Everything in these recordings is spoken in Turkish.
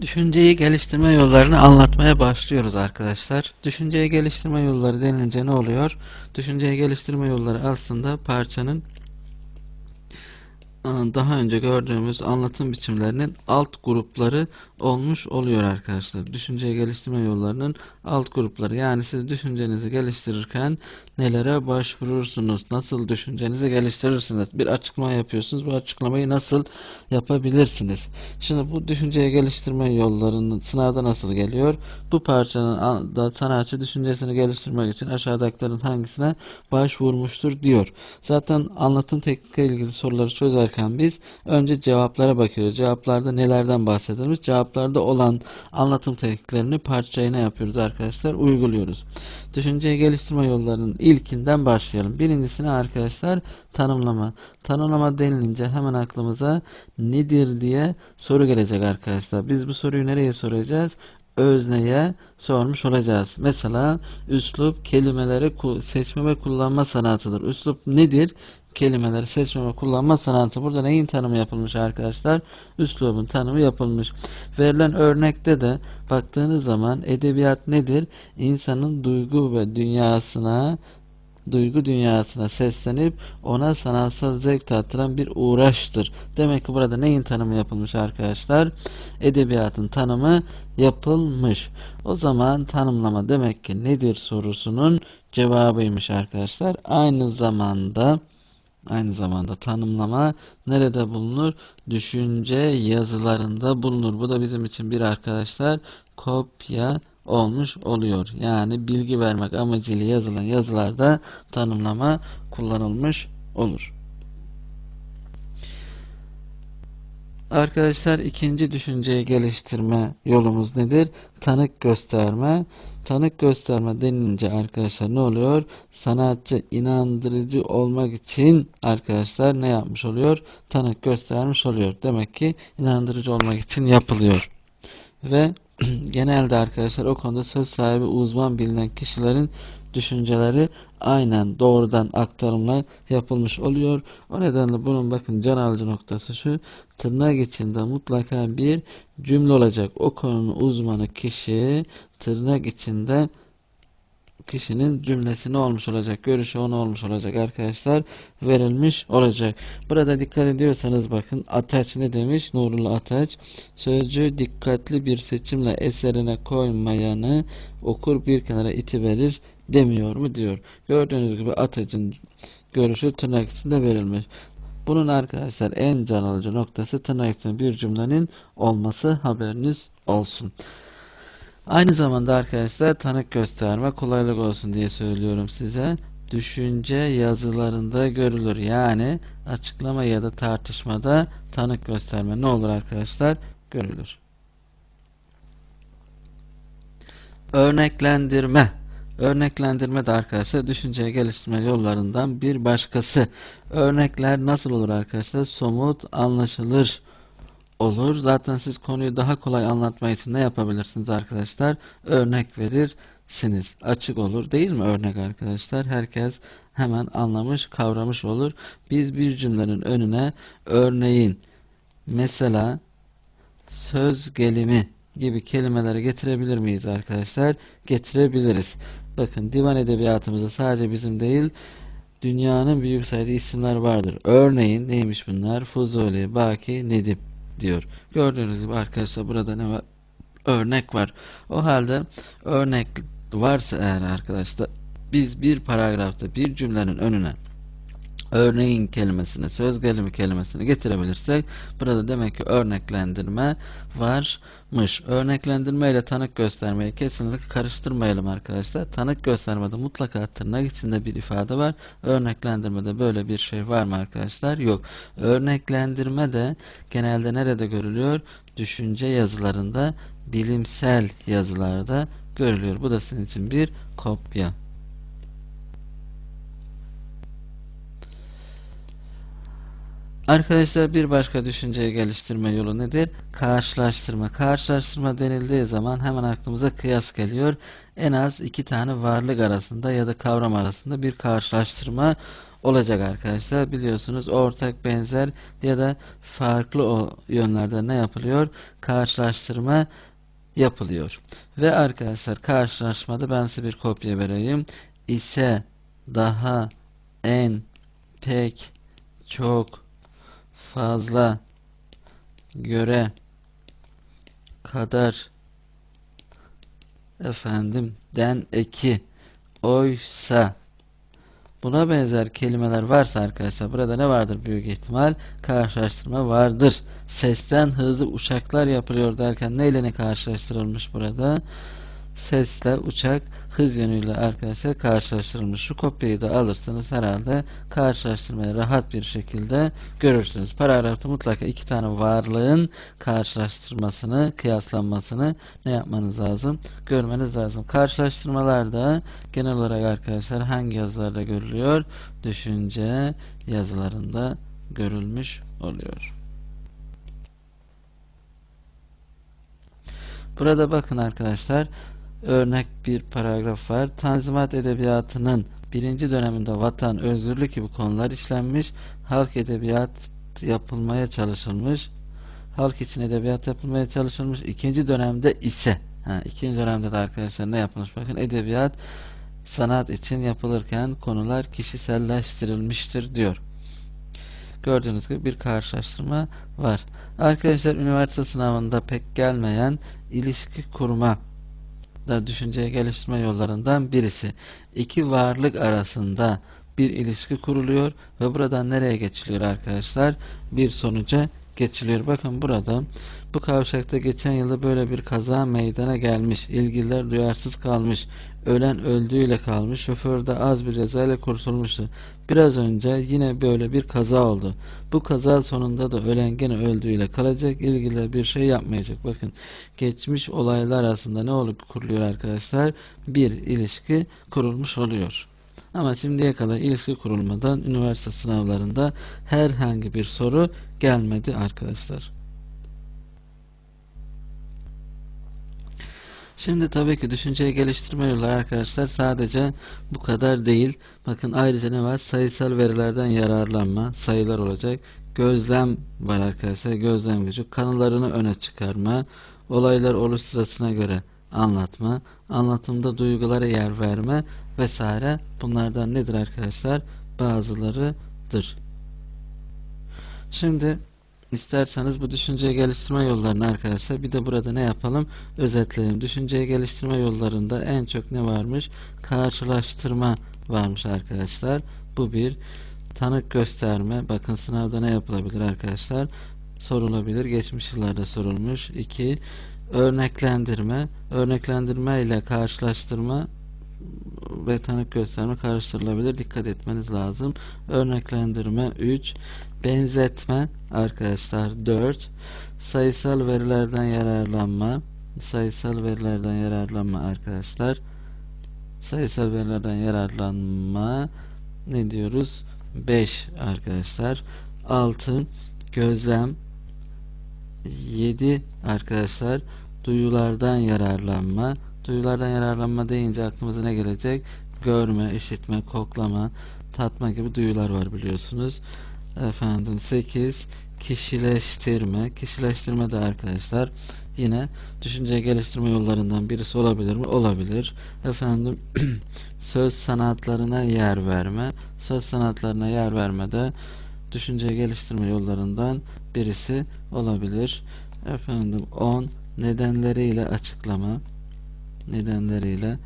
Düşünceyi geliştirme yollarını anlatmaya başlıyoruz arkadaşlar. Düşünceyi geliştirme yolları denilince ne oluyor? Düşünceyi geliştirme yolları aslında parçanın e, daha önce gördüğümüz anlatım biçimlerinin alt grupları olmuş oluyor arkadaşlar. Düşünceyi geliştirme yollarının alt grupları. Yani siz düşüncenizi geliştirirken nelere başvurursunuz? Nasıl düşüncenizi geliştirirsiniz? Bir açıklama yapıyorsunuz. Bu açıklamayı nasıl yapabilirsiniz? Şimdi bu düşünceyi geliştirme yollarının sınavda nasıl geliyor? Bu parçanın da sanatçı düşüncesini geliştirmek için aşağıdakilerin hangisine başvurmuştur diyor. Zaten anlatım tekniğiyle ilgili soruları çözerken biz önce cevaplara bakıyoruz. Cevaplarda nelerden bahsedilmiş? Cevaplarda olan anlatım tekniklerini parçaya ne yapıyoruz arkadaşlar? Uyguluyoruz. Düşünceyi geliştirme yollarının ilkinden başlayalım. Birincisine arkadaşlar tanımlama. Tanımlama denilince hemen aklımıza nedir diye soru gelecek arkadaşlar. Biz bu soruyu nereye soracağız? özneye sormuş olacağız. Mesela üslup kelimeleri seçme ve kullanma sanatıdır. Üslup nedir? Kelimeleri seçme ve kullanma sanatı. Burada neyin tanımı yapılmış arkadaşlar? Üslubun tanımı yapılmış. Verilen örnekte de baktığınız zaman edebiyat nedir? İnsanın duygu ve dünyasına duygu dünyasına seslenip ona sanatsal zevk tattıran bir uğraştır. Demek ki burada neyin tanımı yapılmış arkadaşlar? Edebiyatın tanımı yapılmış. O zaman tanımlama demek ki nedir sorusunun cevabıymış arkadaşlar. Aynı zamanda aynı zamanda tanımlama nerede bulunur? Düşünce yazılarında bulunur. Bu da bizim için bir arkadaşlar kopya olmuş oluyor. Yani bilgi vermek amacıyla yazılan yazılarda tanımlama kullanılmış olur. Arkadaşlar ikinci düşünceyi geliştirme yolumuz nedir? Tanık gösterme. Tanık gösterme denilince arkadaşlar ne oluyor? Sanatçı inandırıcı olmak için arkadaşlar ne yapmış oluyor? Tanık göstermiş oluyor. Demek ki inandırıcı olmak için yapılıyor. Ve genelde arkadaşlar o konuda söz sahibi uzman bilinen kişilerin düşünceleri aynen doğrudan aktarımla yapılmış oluyor. O nedenle bunun bakın can alıcı noktası şu tırnak içinde mutlaka bir cümle olacak. O konunun uzmanı kişi tırnak içinde kişinin cümlesi ne olmuş olacak? Görüşü onu olmuş olacak arkadaşlar. Verilmiş olacak. Burada dikkat ediyorsanız bakın Ataç ne demiş? Nurullah Ataç. Sözcüğü dikkatli bir seçimle eserine koymayanı okur bir kenara itiverir demiyor mu diyor. Gördüğünüz gibi Ataç'ın görüşü tırnak içinde verilmiş. Bunun arkadaşlar en can alıcı noktası tırnak içinde bir cümlenin olması haberiniz olsun. Aynı zamanda arkadaşlar tanık gösterme kolaylık olsun diye söylüyorum size. Düşünce yazılarında görülür. Yani açıklama ya da tartışmada tanık gösterme ne olur arkadaşlar? Görülür. Örneklendirme. Örneklendirme de arkadaşlar düşünceyi geliştirme yollarından bir başkası. Örnekler nasıl olur arkadaşlar? Somut, anlaşılır olur. Zaten siz konuyu daha kolay anlatmak için ne yapabilirsiniz arkadaşlar? Örnek verirsiniz. Açık olur değil mi örnek arkadaşlar? Herkes hemen anlamış, kavramış olur. Biz bir cümlenin önüne örneğin mesela söz gelimi gibi kelimeleri getirebilir miyiz arkadaşlar? Getirebiliriz. Bakın divan edebiyatımızda sadece bizim değil dünyanın büyük sayıda isimler vardır. Örneğin neymiş bunlar? Fuzuli, Baki, Nedim diyor. Gördüğünüz gibi arkadaşlar burada ne var? Örnek var. O halde örnek varsa eğer arkadaşlar biz bir paragrafta bir cümlenin önüne örneğin kelimesini, söz gelimi kelimesini getirebilirsek burada demek ki örneklendirme varmış. Örneklendirme ile tanık göstermeyi kesinlikle karıştırmayalım arkadaşlar. Tanık göstermede mutlaka tırnak içinde bir ifade var. Örneklendirmede böyle bir şey var mı arkadaşlar? Yok. Örneklendirme de genelde nerede görülüyor? Düşünce yazılarında, bilimsel yazılarda görülüyor. Bu da sizin için bir kopya. Arkadaşlar bir başka düşünceyi geliştirme yolu nedir? Karşılaştırma. Karşılaştırma denildiği zaman hemen aklımıza kıyas geliyor. En az iki tane varlık arasında ya da kavram arasında bir karşılaştırma olacak arkadaşlar. Biliyorsunuz ortak, benzer ya da farklı o yönlerde ne yapılıyor? Karşılaştırma yapılıyor. Ve arkadaşlar karşılaşmada ben size bir kopya vereyim. İse, daha, en, pek, çok, fazla, göre, kadar, efendim, den eki, oysa, buna benzer kelimeler varsa arkadaşlar burada ne vardır büyük ihtimal? Karşılaştırma vardır. Sesten hızlı uçaklar yapılıyor derken neyle ne karşılaştırılmış burada? Sesle uçak hız yönüyle arkadaşlar karşılaştırılmış. Şu kopyayı da alırsanız herhalde karşılaştırmayı rahat bir şekilde görürsünüz. Paragrafta mutlaka iki tane varlığın karşılaştırmasını, kıyaslanmasını ne yapmanız lazım? Görmeniz lazım. Karşılaştırmalarda genel olarak arkadaşlar hangi yazılarda görülüyor? Düşünce yazılarında görülmüş oluyor. Burada bakın arkadaşlar örnek bir paragraf var. Tanzimat edebiyatının birinci döneminde vatan, özgürlük gibi konular işlenmiş. Halk edebiyat yapılmaya çalışılmış. Halk için edebiyat yapılmaya çalışılmış. İkinci dönemde ise ha, ikinci dönemde de arkadaşlar ne yapılmış? Bakın edebiyat sanat için yapılırken konular kişiselleştirilmiştir diyor. Gördüğünüz gibi bir karşılaştırma var. Arkadaşlar üniversite sınavında pek gelmeyen ilişki kurma da düşünceye geliştirme yollarından birisi. İki varlık arasında bir ilişki kuruluyor ve buradan nereye geçiliyor arkadaşlar? Bir sonuca geçiliyor. Bakın burada bu kavşakta geçen yılda böyle bir kaza meydana gelmiş. İlgililer duyarsız kalmış. Ölen öldüğüyle kalmış. Şoför de az bir cezayla kurtulmuştu. Biraz önce yine böyle bir kaza oldu. Bu kaza sonunda da ölen gene öldüğüyle kalacak. İlgililer bir şey yapmayacak. Bakın geçmiş olaylar arasında ne olup kuruluyor arkadaşlar? Bir ilişki kurulmuş oluyor. Ama şimdiye kadar ilişki kurulmadan üniversite sınavlarında herhangi bir soru gelmedi arkadaşlar. Şimdi tabii ki düşünceyi geliştirme yolları arkadaşlar sadece bu kadar değil. Bakın ayrıca ne var? Sayısal verilerden yararlanma, sayılar olacak. Gözlem var arkadaşlar. Gözlem gücü. Kanılarını öne çıkarma. Olaylar oluş sırasına göre anlatma. Anlatımda duygulara yer verme vesaire. Bunlardan nedir arkadaşlar? Bazılarıdır. Şimdi İsterseniz bu düşünceyi geliştirme yollarını arkadaşlar bir de burada ne yapalım? Özetleyelim. Düşünceyi geliştirme yollarında en çok ne varmış? Karşılaştırma varmış arkadaşlar. Bu bir. Tanık gösterme. Bakın sınavda ne yapılabilir arkadaşlar? Sorulabilir. Geçmiş yıllarda sorulmuş. 2. Örneklendirme. Örneklendirme ile karşılaştırma ve tanık gösterme karıştırılabilir. Dikkat etmeniz lazım. Örneklendirme 3. Benzetme arkadaşlar 4. Sayısal verilerden yararlanma. Sayısal verilerden yararlanma arkadaşlar. Sayısal verilerden yararlanma ne diyoruz? 5 arkadaşlar. 6 gözlem 7 arkadaşlar duyulardan yararlanma Duyulardan yararlanma deyince aklımıza ne gelecek? Görme, işitme, koklama, tatma gibi duyular var biliyorsunuz. Efendim 8 kişileştirme. Kişileştirme de arkadaşlar yine düşünce geliştirme yollarından birisi olabilir mi? Olabilir. Efendim söz sanatlarına yer verme. Söz sanatlarına yer verme de düşünce geliştirme yollarından birisi olabilir. Efendim 10 nedenleriyle açıklama nedenleriyle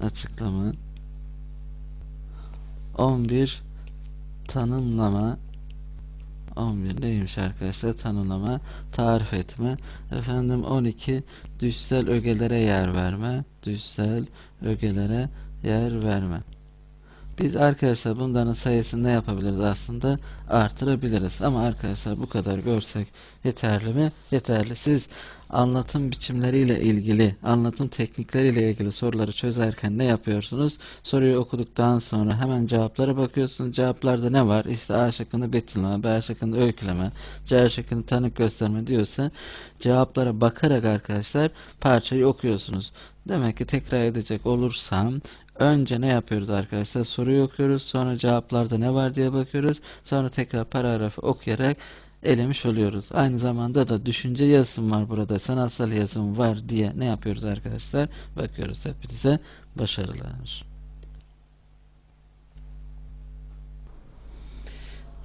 açıklama. 11 tanımlama. 11 neymiş arkadaşlar? Tanımlama tarif etme. Efendim 12 düşsel ögelere yer verme. Düşsel ögelere yer verme biz arkadaşlar bunların sayısını ne yapabiliriz aslında artırabiliriz ama arkadaşlar bu kadar görsek yeterli mi yeterli siz anlatım biçimleriyle ilgili, anlatım teknikleriyle ilgili soruları çözerken ne yapıyorsunuz? Soruyu okuduktan sonra hemen cevaplara bakıyorsunuz. Cevaplarda ne var? İşte A şıkkında betimleme, B şıkkında öyküleme, C şıkkında tanık gösterme diyorsa cevaplara bakarak arkadaşlar parçayı okuyorsunuz. Demek ki tekrar edecek olursam Önce ne yapıyoruz arkadaşlar? Soruyu okuyoruz. Sonra cevaplarda ne var diye bakıyoruz. Sonra tekrar paragrafı okuyarak elemiş oluyoruz. Aynı zamanda da düşünce yazım var burada. Sanatsal yazım var diye ne yapıyoruz arkadaşlar? Bakıyoruz. Hepinize başarılar.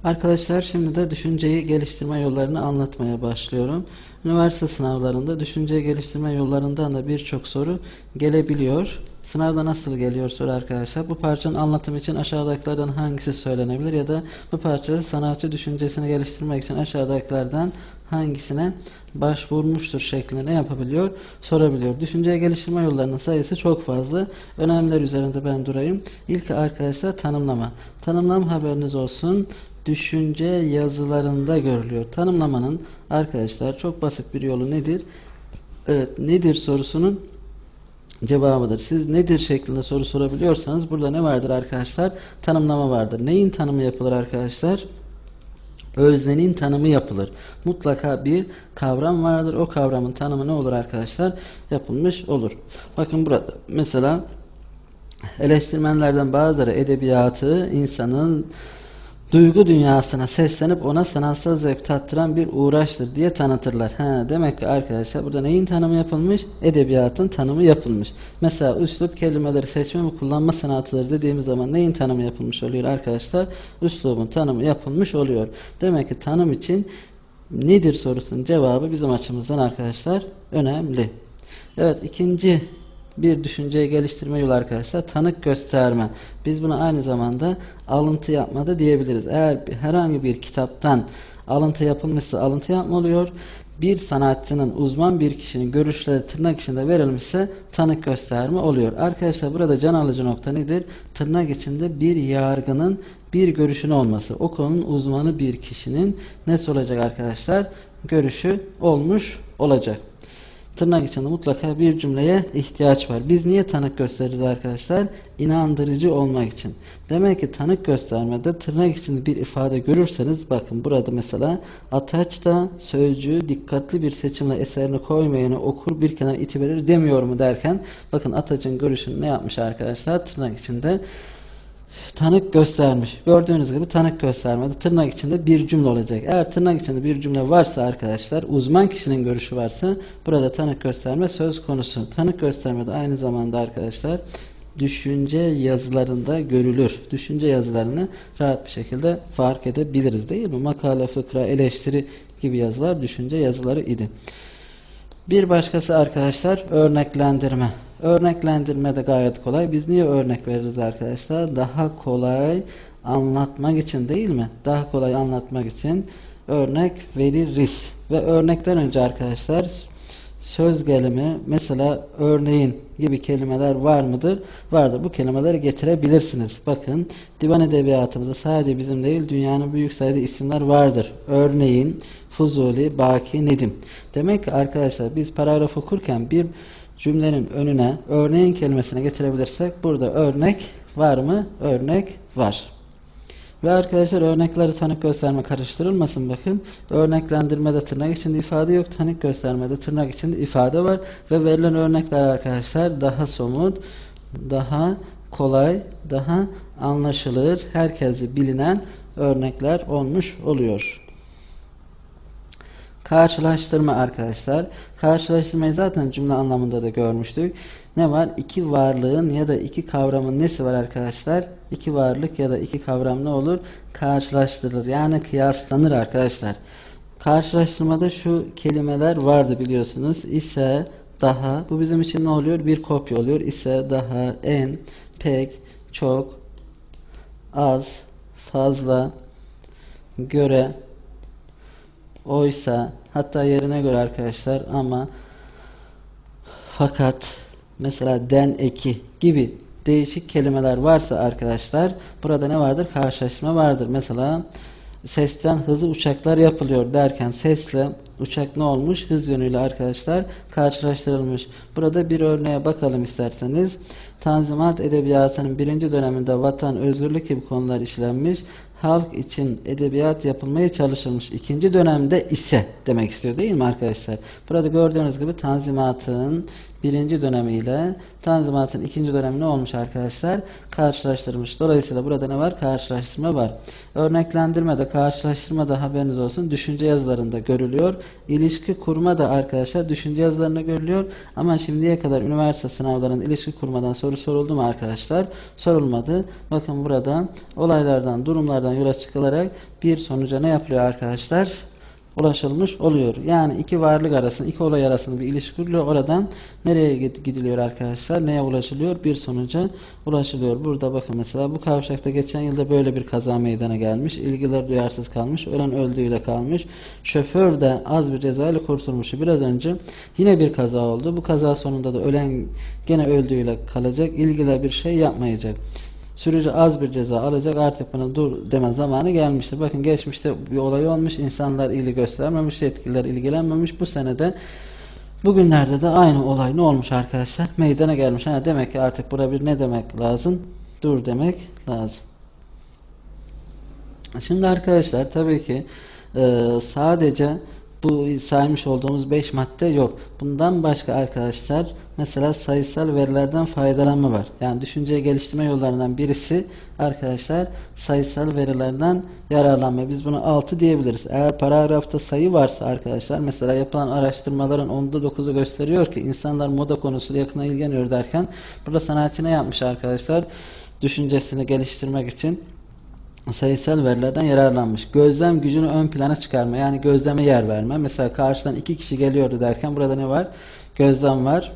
Arkadaşlar şimdi de düşünceyi geliştirme yollarını anlatmaya başlıyorum. Üniversite sınavlarında düşünceyi geliştirme yollarından da birçok soru gelebiliyor. Sınavda nasıl geliyor soru arkadaşlar? Bu parçanın anlatımı için aşağıdakilerden hangisi söylenebilir ya da bu parçada sanatçı düşüncesini geliştirmek için aşağıdakilerden hangisine başvurmuştur şeklinde ne yapabiliyor? Sorabiliyor. Düşünceyi geliştirme yollarının sayısı çok fazla. Önemliler üzerinde ben durayım. İlk arkadaşlar tanımlama. Tanımlama haberiniz olsun düşünce yazılarında görülüyor. Tanımlamanın arkadaşlar çok basit bir yolu nedir? Evet, nedir sorusunun cevabıdır. Siz nedir şeklinde soru sorabiliyorsanız burada ne vardır arkadaşlar? Tanımlama vardır. Neyin tanımı yapılır arkadaşlar? Öznenin tanımı yapılır. Mutlaka bir kavram vardır. O kavramın tanımı ne olur arkadaşlar? Yapılmış olur. Bakın burada mesela eleştirmenlerden bazıları edebiyatı insanın duygu dünyasına seslenip ona sanatsal zevk tattıran bir uğraştır diye tanıtırlar. He, demek ki arkadaşlar burada neyin tanımı yapılmış? Edebiyatın tanımı yapılmış. Mesela üslup kelimeleri seçme ve kullanma sanatıdır dediğimiz zaman neyin tanımı yapılmış oluyor arkadaşlar? Üslubun tanımı yapılmış oluyor. Demek ki tanım için nedir sorusunun cevabı bizim açımızdan arkadaşlar önemli. Evet ikinci bir düşünceyi geliştirme yolu arkadaşlar tanık gösterme. Biz buna aynı zamanda alıntı yapma da diyebiliriz. Eğer herhangi bir kitaptan alıntı yapılmışsa alıntı yapma oluyor. Bir sanatçının uzman bir kişinin görüşleri tırnak içinde verilmişse tanık gösterme oluyor. Arkadaşlar burada can alıcı nokta nedir? Tırnak içinde bir yargının bir görüşün olması. O konunun uzmanı bir kişinin nesi olacak arkadaşlar? Görüşü olmuş olacak. Tırnak içinde mutlaka bir cümleye ihtiyaç var. Biz niye tanık gösteririz arkadaşlar? İnandırıcı olmak için. Demek ki tanık göstermede tırnak içinde bir ifade görürseniz bakın burada mesela Ataç da sözcüğü dikkatli bir seçimle eserini koymayanı okur bir kenara itiverir demiyor mu derken bakın Ataç'ın görüşünü ne yapmış arkadaşlar? Tırnak içinde tanık göstermiş. Gördüğünüz gibi tanık göstermedi. Tırnak içinde bir cümle olacak. Eğer tırnak içinde bir cümle varsa arkadaşlar, uzman kişinin görüşü varsa burada tanık gösterme söz konusu. Tanık gösterme de aynı zamanda arkadaşlar düşünce yazılarında görülür. Düşünce yazılarını rahat bir şekilde fark edebiliriz değil mi? Makale, fıkra, eleştiri gibi yazılar düşünce yazıları idi. Bir başkası arkadaşlar örneklendirme. Örneklendirme de gayet kolay. Biz niye örnek veririz arkadaşlar? Daha kolay anlatmak için değil mi? Daha kolay anlatmak için örnek veririz. Ve örnekten önce arkadaşlar söz gelimi mesela örneğin gibi kelimeler var mıdır? Vardır. Bu kelimeleri getirebilirsiniz. Bakın divan edebiyatımızda sadece bizim değil dünyanın büyük sayıda isimler vardır. Örneğin Fuzuli, Baki, Nedim. Demek ki arkadaşlar biz paragraf okurken bir cümlenin önüne örneğin kelimesini getirebilirsek burada örnek var mı? Örnek var. Ve arkadaşlar örnekleri tanık gösterme karıştırılmasın bakın. Örneklendirmede tırnak içinde ifade yok. Tanık göstermede tırnak içinde ifade var. Ve verilen örnekler arkadaşlar daha somut, daha kolay, daha anlaşılır, herkesi bilinen örnekler olmuş oluyor. Karşılaştırma arkadaşlar. Karşılaştırmayı zaten cümle anlamında da görmüştük. Ne var? İki varlığın ya da iki kavramın nesi var arkadaşlar? İki varlık ya da iki kavram ne olur? Karşılaştırılır. Yani kıyaslanır arkadaşlar. Karşılaştırmada şu kelimeler vardı biliyorsunuz. İse, daha. Bu bizim için ne oluyor? Bir kopya oluyor. İse, daha, en, pek, çok, az, fazla, göre, oysa hatta yerine göre arkadaşlar ama fakat mesela den eki gibi değişik kelimeler varsa arkadaşlar burada ne vardır? Karşılaşma vardır. Mesela sesten hızlı uçaklar yapılıyor derken sesle uçak ne olmuş? Hız yönüyle arkadaşlar karşılaştırılmış. Burada bir örneğe bakalım isterseniz. Tanzimat Edebiyatı'nın birinci döneminde vatan, özgürlük gibi konular işlenmiş. Halk için edebiyat yapılmaya çalışılmış. İkinci dönemde ise demek istiyor değil mi arkadaşlar? Burada gördüğünüz gibi Tanzimat'ın birinci dönemiyle Tanzimat'ın ikinci dönemi ne olmuş arkadaşlar? Karşılaştırmış. Dolayısıyla burada ne var? Karşılaştırma var. Örneklendirmede, karşılaştırmada haberiniz olsun. Düşünce yazılarında görülüyor. İlişki kurma da arkadaşlar düşünce yazılarında görülüyor. Ama şimdiye kadar üniversite sınavlarında ilişki kurmadan soru soruldu mu arkadaşlar? Sorulmadı. Bakın burada olaylardan, durumlardan yola çıkılarak bir sonuca ne yapılıyor arkadaşlar? ulaşılmış oluyor. Yani iki varlık arasında, iki olay arasında bir ilişki kuruluyor. Oradan nereye gidiliyor arkadaşlar? Neye ulaşılıyor? Bir sonuca ulaşılıyor. Burada bakın mesela bu kavşakta geçen yılda böyle bir kaza meydana gelmiş. İlgiler duyarsız kalmış. Ölen öldüğüyle kalmış. Şoför de az bir ceza ile kurtulmuş. Biraz önce yine bir kaza oldu. Bu kaza sonunda da ölen gene öldüğüyle kalacak. İlgiler bir şey yapmayacak. Sürücü az bir ceza alacak artık buna dur deme zamanı gelmiştir. Bakın geçmişte bir olay olmuş. insanlar ilgi göstermemiş, yetkililer ilgilenmemiş. Bu senede bugünlerde de aynı olay ne olmuş arkadaşlar? Meydana gelmiş. Ha, demek ki artık buna bir ne demek lazım? Dur demek lazım. Şimdi arkadaşlar tabii ki e, sadece bu saymış olduğumuz 5 madde yok. Bundan başka arkadaşlar mesela sayısal verilerden faydalanma var. Yani düşünceyi geliştirme yollarından birisi arkadaşlar sayısal verilerden yararlanma. Biz bunu 6 diyebiliriz. Eğer paragrafta sayı varsa arkadaşlar mesela yapılan araştırmaların onda 9'u gösteriyor ki insanlar moda konusuyla yakına ilgileniyor derken burada sanatçı ne yapmış arkadaşlar? Düşüncesini geliştirmek için sayısal verilerden yararlanmış. Gözlem gücünü ön plana çıkarma. Yani gözleme yer verme. Mesela karşıdan iki kişi geliyordu derken burada ne var? Gözlem var.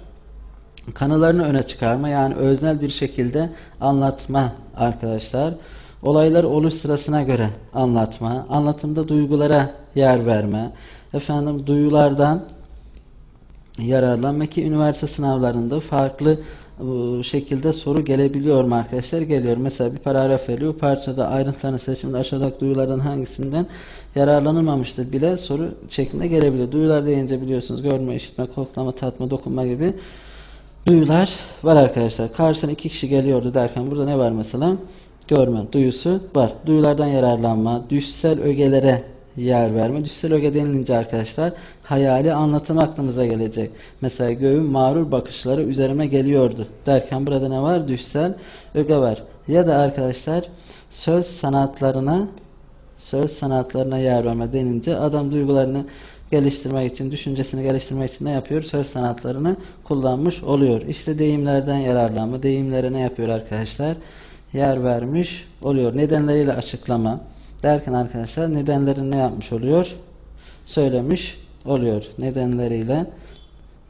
Kanılarını öne çıkarma. Yani öznel bir şekilde anlatma arkadaşlar. Olaylar oluş sırasına göre anlatma. Anlatımda duygulara yer verme. Efendim duyulardan yararlanma ki üniversite sınavlarında farklı şekilde soru gelebiliyor mu arkadaşlar? Geliyor. Mesela bir paragraf veriyor. Parçada ayrıntılarını seçimde aşağıdaki duyulardan hangisinden yararlanılmamıştır bile soru şeklinde gelebiliyor. Duyular deyince biliyorsunuz görme, işitme, koklama, tatma, dokunma gibi duyular var arkadaşlar. Karşısına iki kişi geliyordu derken burada ne var mesela? Görme duyusu var. Duyulardan yararlanma, düşsel ögelere yer verme. Düşsel öge denilince arkadaşlar hayali anlatım aklımıza gelecek. Mesela göğün mağrur bakışları üzerime geliyordu derken burada ne var? Düşsel öge var. Ya da arkadaşlar söz sanatlarına söz sanatlarına yer verme denince adam duygularını geliştirmek için, düşüncesini geliştirmek için ne yapıyor? Söz sanatlarını kullanmış oluyor. İşte deyimlerden yararlanma. Deyimlere ne yapıyor arkadaşlar? Yer vermiş oluyor. Nedenleriyle açıklama derken arkadaşlar nedenlerini ne yapmış oluyor? Söylemiş oluyor. Nedenleriyle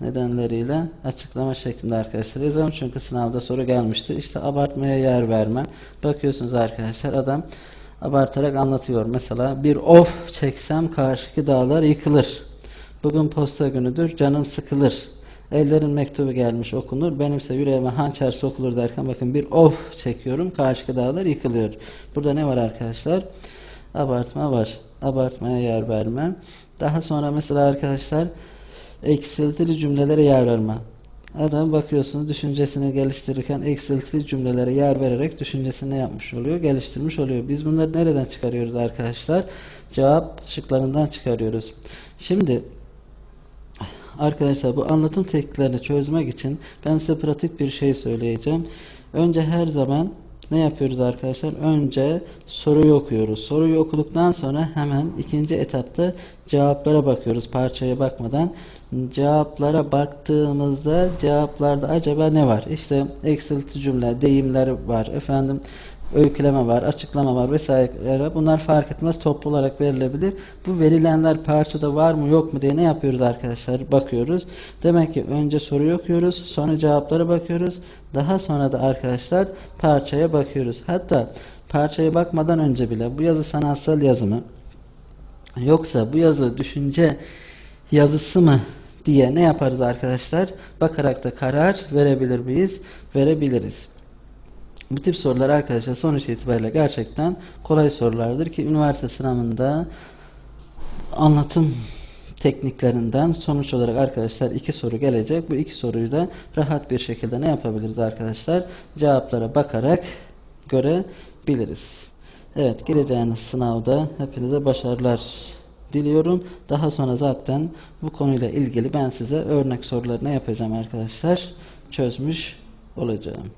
nedenleriyle açıklama şeklinde arkadaşlar yazalım. Çünkü sınavda soru gelmişti. İşte abartmaya yer verme. Bakıyorsunuz arkadaşlar adam abartarak anlatıyor. Mesela bir of çeksem karşıki dağlar yıkılır. Bugün posta günüdür canım sıkılır. Ellerin mektubu gelmiş okunur. Benimse yüreğime hançer sokulur derken bakın bir of çekiyorum. Karşıki dağlar yıkılıyor. Burada ne var arkadaşlar? Abartma var. Abartmaya yer verme. Daha sonra mesela arkadaşlar eksiltili cümlelere yer verme. Adam bakıyorsunuz düşüncesini geliştirirken eksiltili cümlelere yer vererek düşüncesini yapmış oluyor? Geliştirmiş oluyor. Biz bunları nereden çıkarıyoruz arkadaşlar? Cevap şıklarından çıkarıyoruz. Şimdi arkadaşlar bu anlatım tekniklerini çözmek için ben size pratik bir şey söyleyeceğim. Önce her zaman ne yapıyoruz arkadaşlar? Önce soruyu okuyoruz. Soruyu okuduktan sonra hemen ikinci etapta cevaplara bakıyoruz. Parçaya bakmadan cevaplara baktığımızda cevaplarda acaba ne var? İşte eksilti cümle, deyimler var. Efendim öyküleme var, açıklama var vesaire. Bunlar fark etmez toplu olarak verilebilir. Bu verilenler parçada var mı yok mu diye ne yapıyoruz arkadaşlar? Bakıyoruz. Demek ki önce soruyu okuyoruz, sonra cevaplara bakıyoruz. Daha sonra da arkadaşlar parçaya bakıyoruz. Hatta parçaya bakmadan önce bile bu yazı sanatsal yazı mı? Yoksa bu yazı düşünce yazısı mı diye ne yaparız arkadaşlar? Bakarak da karar verebilir miyiz? Verebiliriz. Bu tip sorular arkadaşlar sonuç itibariyle gerçekten kolay sorulardır ki üniversite sınavında anlatım tekniklerinden sonuç olarak arkadaşlar iki soru gelecek. Bu iki soruyu da rahat bir şekilde ne yapabiliriz arkadaşlar? Cevaplara bakarak görebiliriz. Evet gireceğiniz sınavda hepinize başarılar diliyorum. Daha sonra zaten bu konuyla ilgili ben size örnek sorularını yapacağım arkadaşlar. Çözmüş olacağım.